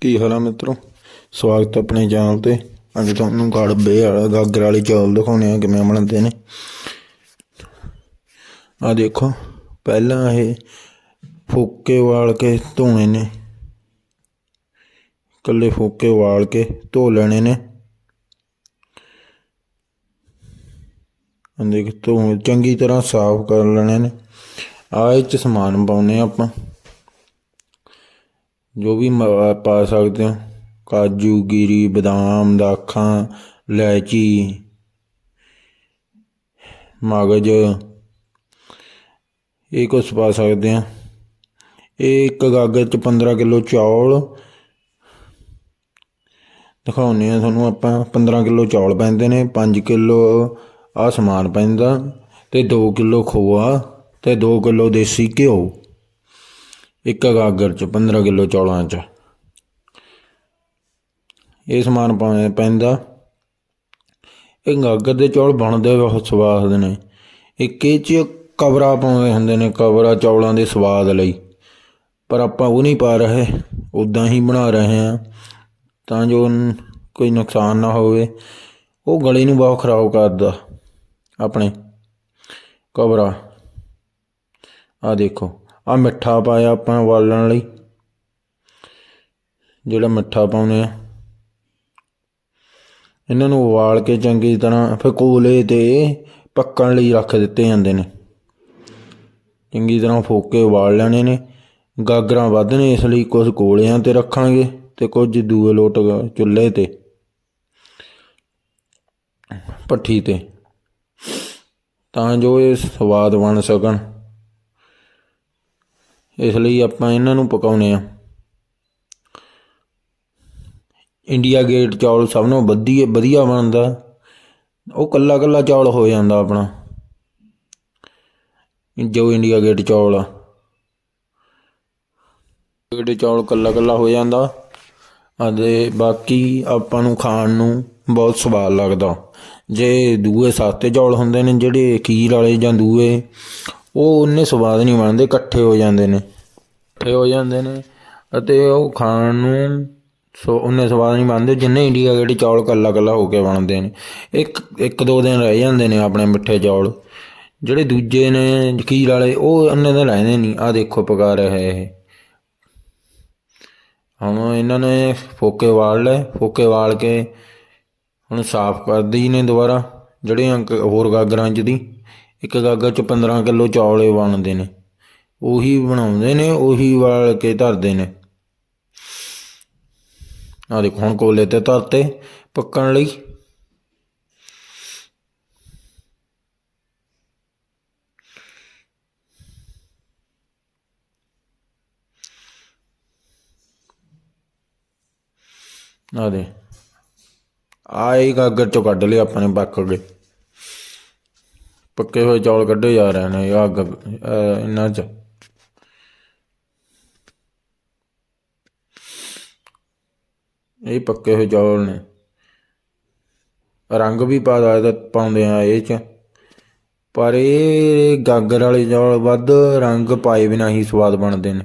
ਕੀ ਹਾਲ ਆ ਮਿੱਤਰੋ? ਸਵਾਗਤ ਹੈ ਆਪਣੇ ਚੈਨਲ ਤੇ। ਅੱਜ ਤੁਹਾਨੂੰ ਗੜਬੇ ਵਾਲਾ ਗਾਗਰ ਵਾਲੀ ਚੌਲ ਦਿਖਾਉਣੇ ਆ ਕਿਵੇਂ ਬਣਦੇ ਨੇ। ਆ ਦੇਖੋ, ਪਹਿਲਾਂ ਇਹ ਫੋਕੇ ਵਾਲ ਕੇ ਧੋਣੇ ਨੇ। ਕੱਲੇ ਫੋਕੇ ਵਾਲ ਕੇ ਧੋ ਲੈਣੇ ਨੇ। ਅੰਦੇ ਕਿ ਧੋ ਚੰਗੀ ਤਰ੍ਹਾਂ ਸਾਫ਼ ਕਰ ਲੈਣੇ ਨੇ। ਆ ਇਹ ਚ ਸਮਾਨ ਪਾਉਨੇ ਆ ਆਪਾਂ। ਜੋ ਵੀ ਮ- ਪਾ ਸਕਦੇ ਹੋ। ਕਾਜੂ, ਗਿਰੀ, ਬਦਾਮ, ਦਾਖਾਂ, ਇਲਾਇਚੀ, ਮਗਜ, ਇਹ ਕੁਛ ਪਾ ਸਕਦੇ ਆ ਇਹ ਇੱਕ ਗਾਗਰ ਚ 15 ਕਿਲੋ ਚੌਲ। ਦਿਖਾਉਨੇ ਆ ਤੁਹਾਨੂੰ ਆਪਾਂ। 15 ਕਿਲੋ ਚੌਲ ਪੈਂਦੇ ਨੇ 5 ਕਿਲੋ ਆ ਸਮਾਨ ਪੈਂਦਾ ਤੇ 2 ਕਿਲੋ ਖੋਆ ਤੇ 2 ਕਿਲੋ ਦੇਸੀ ਘਿਓ। ਇੱਕ ਗਾਗਰ ਚ 15 ਕਿਲੋ ਚੌਲਾਂ ਚ। ਇਹ ਸਮਾਨ ਪਾਉਣਾ ਪੈਂਦਾ। ਇਹ ਗਾਗਰ ਦੇ ਚੌਲ ਬਣਦੇ ਬਹੁਤ ਸਵਾਦ ਨੇ। ਇੱਕ ਇਹ ਚ ਕਵਰਾ ਪਾਉਂਦੇ ਹੁੰਦੇ ਨੇ ਕਵਰਾ ਚੌਲਾਂ ਦੇ ਸਵਾਦ ਲਈ। ਪਰ ਆਪਾਂ ਉਹ ਨਹੀਂ ਪਾ ਰਹੇ ਉਦਾਂ ਹੀ ਬਣਾ ਰਹੇ ਹਾਂ। ਤਾਂ ਜੋ ਕੋਈ ਨੁਕਸਾਨ ਨਾ ਹੋਵੇ। ਉਹ ਗਲੇ ਨੂੰ ਬਹੁਤ ਖਰਾਬ ਕਰਦਾ, ਆਪਣੇ ਕਵਰਾ ਆ ਦੇਖੋ। ਆ ਮਿੱਠਾ ਪਾਇਆ ਆਪਾਂ ਉਬਾਲਣ ਲਈ। ਜਿਹੜਾ ਮਿੱਠਾ ਪਾਉਨੇ ਆ। ਇਹਨਾਂ ਨੂੰ ਉਬਾਲ ਕੇ ਚੰਗੀ ਤਰ੍ਹਾਂ ਫਿਰ ਕੋਲੇ ਤੇ ਪੱਕਣ ਲਈ ਰੱਖ ਦਿੱਤੇ ਜਾਂਦੇ ਨੇ। ਚੰਗੀ ਤਰ੍ਹਾਂ ਫੋਕੇ ਉਬਾਲ ਲੈਣੇ ਨੇ। ਗਾਗਰਾਂ ਵੱਧ ਨੇ ਇਸ ਲਈ ਕੁਝ ਕੋਲਿਆਂ ਤੇ ਰੱਖਾਂਗੇ ਤੇ ਕੁਝ ਦੂਏ ਲੋਟ ਚੁੱਲ੍ਹੇ ਤੇ। ਭੱਠੀ ਤੇ। ਤਾਂ ਜੋ ਇਹ ਸਵਾਦ ਬਣ ਸਕਣ। ਇਸ ਲਈ ਆਪਾਂ ਇਹਨਾਂ ਨੂੰ ਪਕਾਉਨੇ ਆ। ਇੰਡੀਆ ਗੇਟ ਚੌਲ ਸਭ ਨੂੰ ਵਧੀਆ ਵਧੀਆ ਬਣਦਾ। ਉਹ ਕੱਲਾ ਕੱਲਾ ਚੌਲ ਹੋ ਜਾਂਦਾ ਆਪਣਾ। ਜੋ ਇੰਡੀਆ ਗੇਟ ਚੌਲ ਆ। ਗੇਟ ਚੌਲ ਕੱਲਾ ਕੱਲਾ ਹੋ ਜਾਂਦਾ। ਅਤੇ ਬਾਕੀ ਆਪਾਂ ਨੂੰ ਖਾਣ ਨੂੰ ਬਹੁਤ ਸਵਾਦ ਲੱਗਦਾ। ਜੇ ਦੂਏ ਸਸਤੇ ਚੌਲ ਹੁੰਦੇ ਨੇ, ਜਿਹੜੇ ਖੀਰ ਵਾਲੇ ਜਾਂ ਦੂਏ ਉਹ ਉਹਨੇ ਸਵਾਦ ਨਹੀਂ ਬਣਦੇ, ਇਕੱਠੇ ਹੋ ਜਾਂਦੇ ਨੇ। ਇਕੱਠੇ ਹੋ ਜਾਂਦੇ ਨੇ ਅਤੇ ਉਹ ਖਾਣ ਨੂੰ ਸੋ, ਉਨੇ ਸਵਾਦ ਨਹੀਂ ਬਣਦੇ, ਜਿੰਨੇ ਇੰਡੀਆ ਗੇਟ ਚੌਲ ਕੱਲਾ ਕੱਲਾ ਹੋ ਕੇ ਬਣਦੇ ਨੇ। ਇੱਕ ਇੱਕ ਦੋ ਦਿਨ ਰਹਿ ਜਾਂਦੇ ਨੇ ਆਪਣੇ ਮਿੱਠੇ ਚੌਲ। ਜਿਹੜੇ ਦੂਜੇ ਨੇ ਖੀਰ ਵਾਲੇ, ਉਹ ਉਹਨੇ ਤਾਂ ਰਹਿੰਦੇ ਨਹੀਂ। ਆ ਦੇਖੋ, ਪਕਾ ਰਿਹਾ ਇਹ। ਹੁਣ ਇਹਨਾਂ ਨੇ ਫੋਕੇ ਵਾਲ ਲਏ, ਫੋਕੇ ਵਾਲ ਕੇ ਹੁਣ ਸਾਫ਼ ਕਰਦੀ ਨੇ ਦੁਬਾਰਾ ਜਿਹੜੇ ਹੋਰ ਗਾਗਰਾਂ ਚ ਦੀ। ਇੱਕ ਗਾਗਰ ਚ 15 ਕਿਲੋ ਚੌਲੇ ਬਣਦੇ ਨੇ। ਉਹੀ ਬਣਾਉਂਦੇ ਨੇ, ਉਹੀ ਵਾਲ ਕੇ ਧਰਦੇ ਨੇ। ਆ ਦੇਖੋ, ਹੁਣ ਕੋਲੇ ਤੇ ਧਰਤੇ, ਪੱਕਣ ਲਈ। ਆ ਦੇ ਆਏ ਗਾਗਰ ਚੋਂ ਕੱਢ ਲਿਆ ਆਪਾਂ ਨੇ ਪੱਕ ਗਏ ਪੱਕੇ ਹੋਏ ਚੌਲ ਕੱਢੇ ਜਾ ਰਹੇ ਨੇ ਆ ਇਹਨਾਂ ਚ। ਇਹ ਪੱਕੇ ਹੋਏ ਚੌਲ ਨੇ। ਰੰਗ ਵੀ ਪਾ ਦਾ ਪਾਉਂਦੇ ਆ ਇਹ ਚ। ਪਰ ਇਹ ਗਾਗਰ ਵਾਲੇ ਚੌਲ ਵੱਧ ਰੰਗ ਪਾਏ ਬਿਨਾਂ ਹੀ ਸਵਾਦ ਬਣਦੇ ਨੇ।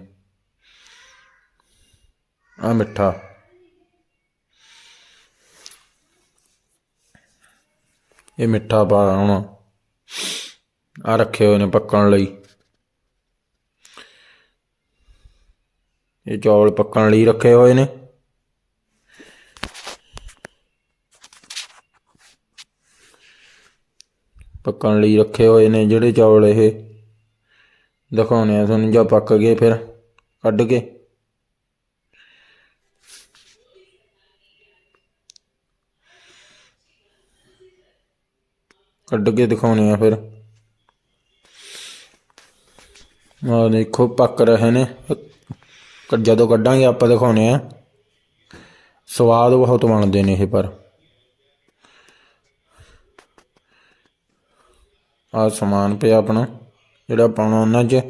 ਆ ਮਿੱਠਾ। ਇਹ ਮਿੱਠਾ ਪਾ ਹੁਣ। ਆ ਰੱਖੇ ਹੋਏ ਨੇ ਪੱਕਣ ਲਈ। ਇਹ ਚੌਲ ਪੱਕਣ ਲਈ ਰੱਖੇ ਹੋਏ ਨੇ। ਪੱਕਣ ਲਈ ਰੱਖੇ ਹੋਏ ਨੇ ਜਿਹੜੇ ਚੌਲ ਇਹ। ਦਿਖਾਉਣੇ ਆ ਤੁਹਾਨੂੰ ਜਾਂ ਪੱਕ ਗਏ ਫਿਰ, ਕੱਢ ਕੇ। ਕੱਢ ਕੇ ਦਿਖਾਉਣੇ ਆ ਫਿਰ। ਆ ਦੇਖੋ, ਪੱਕ ਰਹੇ ਨੇ। ਜਦੋਂ ਕੱਢਾਂਗੇ, ਆਪਾਂ ਦਿਖਾਉਣੇ ਆ ਸਵਾਦ ਬਹੁਤ ਬਣਦੇ ਨੇ ਇਹ ਪਰ। ਆ ਸਮਾਨ ਪਿਆ ਆਪਣਾ, ਜਿਹੜਾ ਪਾਉਣਾ ਉਹਨਾਂ 'ਚ।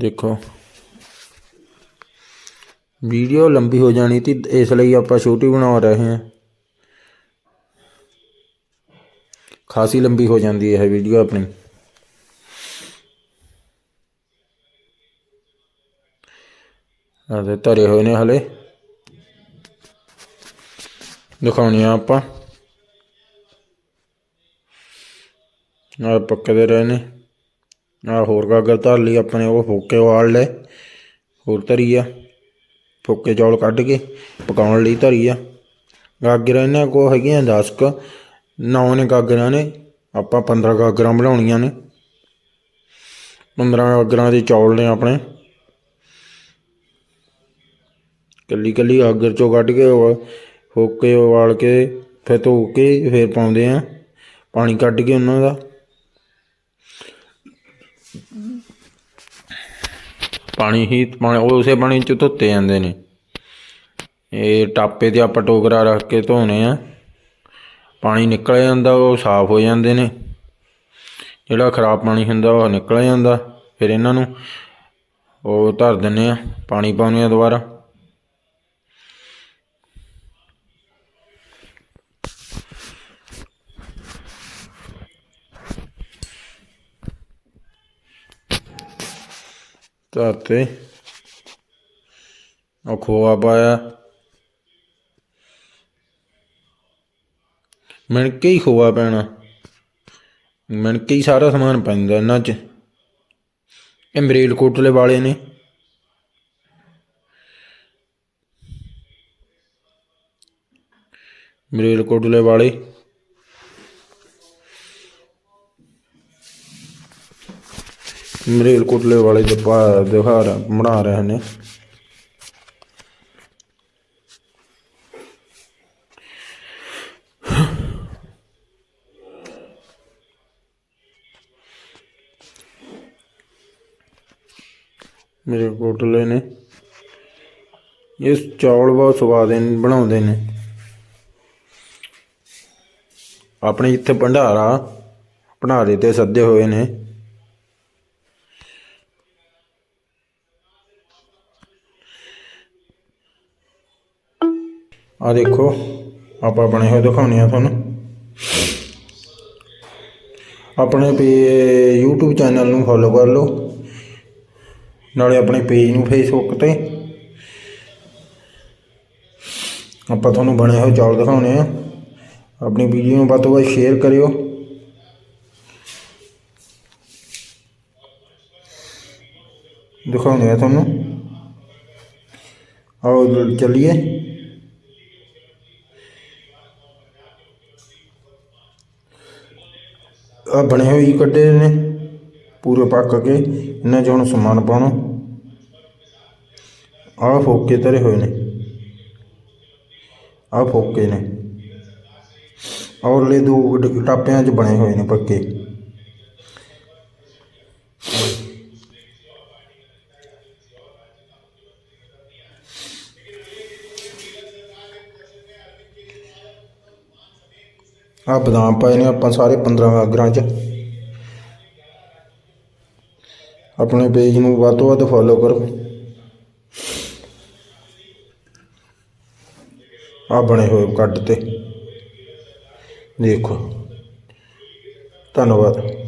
ਦੇਖੋ। ਵੀਡੀਓ ਲੰਬੀ ਹੋ ਜਾਣੀ ਤੀ, ਇਸ ਲਈ ਆਪਾਂ ਛੋਟੀ ਬਣਾ ਰਹੇ ਹਾਂ। ਖਾਸੀ ਲੰਬੀ ਹੋ ਜਾਂਦੀ ਹੈ ਵੀਡੀਓ ਆਪਣੀ। ਆਦੇ ਧਰੇ ਹੋਏ ਨੇ ਹਲੇ। ਦਿਖਾਉਣੀ ਆ ਆਪਾਂ। ਨਾਲ ਦੇ ਰਹੇ ਨੇ। ਨਾਲ ਹੋਰ ਗਾਗਰ ਧਰ ਲਈ ਆਪਣੇ, ਉਹ ਫੋਕੇ ਵਾਲ ਲੈ ਹੋਰ ਧਰੀ ਆ। ਫੋਕੇ ਚੌਲ ਕੱਢ ਕੇ ਪਕਾਉਣ ਲਈ ਧਰੀ ਆ। ਗਾਗਰ ਇਹਨਾਂ ਕੋ ਹੈਗੀਆਂ 10 ਕ। ਨੌ ਨੇ ਗਾਗਰਾਂ ਨੇ, ਆਪਾਂ 15 ਗਾਗਰਾਂ ਬਣਾਉਣੀਆਂ ਨੇ। 15 ਗਾਗਰਾਂ ਦੇ ਚੌਲ ਨੇ ਆਪਣੇ। ਕੱਲੀ ਕੱਲੀ ਗਾਗਰ ਚੋਂ ਕੱਢ ਕੇ ਉਹ ਫੋਕੇ, ਉਬਾਲ ਕੇ, ਫਿਰ ਧੋ ਕੇ ਫਿਰ ਪਾਉਂਦੇ ਆ। ਪਾਣੀ ਕੱਢ ਕੇ ਉਹਨਾਂ ਦਾ। ਪਾਣੀ ਹੀ ਪਾਣੀ ਉਸੇ ਪਾਣੀ ਚ ਧੋਤੇ ਜਾਂਦੇ ਨੇ। ਇਹ ਟਾਪੇ ਤੇ ਆਪਾਂ ਟੋਕਰਾ ਰੱਖ ਕੇ ਧੋਣੇ ਆ। ਪਾਣੀ ਨਿਕਲ ਜਾਂਦਾ, ਉਹ ਸਾਫ਼ ਹੋ ਜਾਂਦੇ ਨੇ। ਜਿਹੜਾ ਖਰਾਬ ਪਾਣੀ ਹੁੰਦਾ, ਉਹ ਨਿਕਲ ਜਾਂਦਾ। ਫਿਰ ਇਹਨਾਂ ਨੂੰ ਉਹ ਧਰ ਦਿੰਨੇ ਆ, ਪਾਣੀ ਪਾਉਂਦੇ ਆ ਦੁਬਾਰਾ। ਧਰਤੇ। ਉਹ ਖੋਆ ਪਾਇਆ। ਮਿਣਕੇ ਹੀ ਖੋਆ ਪੈਣਾ। ਮਿਣਕੇ ਹੀ ਸਾਰਾ ਸਮਾਨ ਪੈਂਦਾ ਇਹਨਾਂ 'ਚ। ਇਹ ਮਰੇਲ ਕੋਟਲੇ ਵਾਲੇ ਨੇ। ਮਰੇਲ ਕੋਟਲੇ ਵਾਲੇ। ਮਰੇਲ ਕੋਟਲੇ ਵਾਲੇ ਦੇ ਪਾ ਦਿਖਾ ਰਹੇ ਬਣਾ ਰਹੇ ਨੇ। ਮੇਰੇ ਕੋਟਲੇ ਨੇ। ਇਹ ਚੌਲ ਬਹੁਤ ਸਵਾਦ ਬਣਾਉਂਦੇ ਨੇ। ਆਪਣੇ ਇੱਥੇ ਭੰਡਾਰਾ ਭੰਡਾਰੇ ਤੇ ਸੱਦੇ ਹੋਏ ਨੇ। ਆ ਦੇਖੋ, ਆਪਾਂ ਬਣੇ ਹੋਏ ਦਿਖਾਉਣੇ ਆ ਤੁਹਾਨੂੰ। ਆਪਣੇ ਪੇ YouTube ਚੈਨਲ ਨੂੰ ਫੋਲੋ ਕਰ ਲਓ। ਨਾਲੇ ਆਪਣੇ ਪੇਜ ਨੂੰ ਫੇਸਬੁੱਕ ਤੇ। ਆਪਾਂ ਤੁਹਾਨੂੰ ਬਣੇ ਹੋਏ ਚੌਲ ਦਿਖਾਉਣੇ ਆ। ਆਪਣੀ ਵੀਡੀਓ ਨੂੰ ਵੱਧ ਤੋਂ ਵੱਧ ਸ਼ੇਅਰ ਕਰਿਓ। ਦਿਖਾਉਂਦੇ ਆ ਤੁਹਾਨੂੰ। ਆਓ ਚੱਲੀਏ। ਆ ਬਣੇ ਹੋਏ ਕੱਢੇ ਨੇ। ਪੂਰੇ ਪੱਕ ਕੇ ਇਹਨਾਂ 'ਚ ਹੁਣ ਸਮਾਨ ਪਾਉਣਾ। ਆਹ ਫੋਕੇ ਧਰੇ ਹੋਏ ਨੇ। ਫੋਕੇ ਨੇ। ਔਰਲੇ ਦੋ ਟਾਪਿਆਂ 'ਚ ਬਣੇ ਹੋਏ ਨੇ ਪੱਕੇ। ਆ ਬਦਾਮ ਪਾਏ ਨੇ ਆਪਾਂ ਸਾਰੇ 15 ਗਾਗਰਾਂ 'ਚ। ਆਪਣੇ ਪੇਜ ਨੂੰ ਵੱਧ ਤੋਂ ਵੱਧ ਫੋਲੋ ਕਰੋ। ਆ ਬਣੇ ਹੋਏ ਕੱਢ ਤੇ। ਦੇਖੋ। ਧੰਨਵਾਦ।